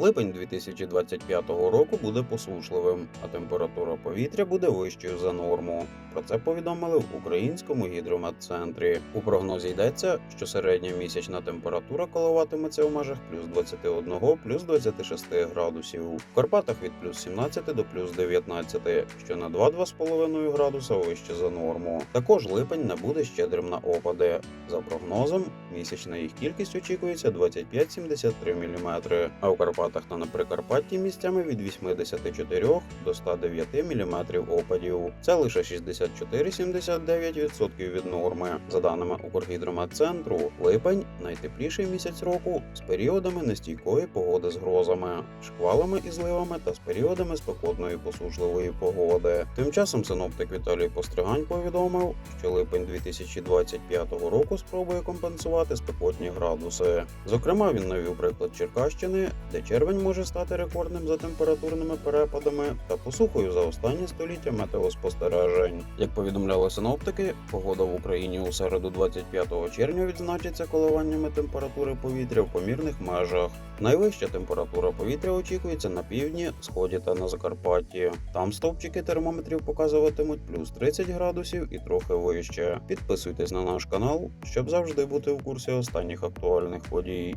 Липень 2025 року буде посушливим, а температура повітря буде вищою за норму. Про це повідомили в українському гідрометцентрі. У прогнозі йдеться, що середня місячна температура коливатиметься в межах плюс 21 плюс 26 градусів. В Карпатах від плюс 17 до плюс 19, що на 2-2,5 градуса вище за норму. Також липень не буде щедрим на опади. За прогнозом, місячна їх кількість очікується 25-73 мм, а у Карпатах та на Прикарпатті місцями від 84 до 109 мм опадів. Це лише 64-79% від норми. За даними Укргідрометцентру, липень найтепліший місяць року з періодами нестійкої погоди з грозами, шквалами і зливами та з періодами спекотної посушливої погоди. Тим часом синоптик Віталій Постригань повідомив, що липень 2025 року спробує компенсувати спекотні градуси. Зокрема, він навів приклад Черкащини, де червень може стати рекордним за температурними перепадами та посухою за останні століття метеоспостережень. Як повідомляли синоптики, погода в Україні у середу 25 червня відзначиться коливаннями температури повітря в помірних межах. Найвища температура повітря очікується на півдні, сході та на Закарпатті. Там стовпчики термометрів показуватимуть плюс 30 градусів і трохи вище. Підписуйтесь на наш канал, щоб завжди бути в курсі останніх актуальних подій.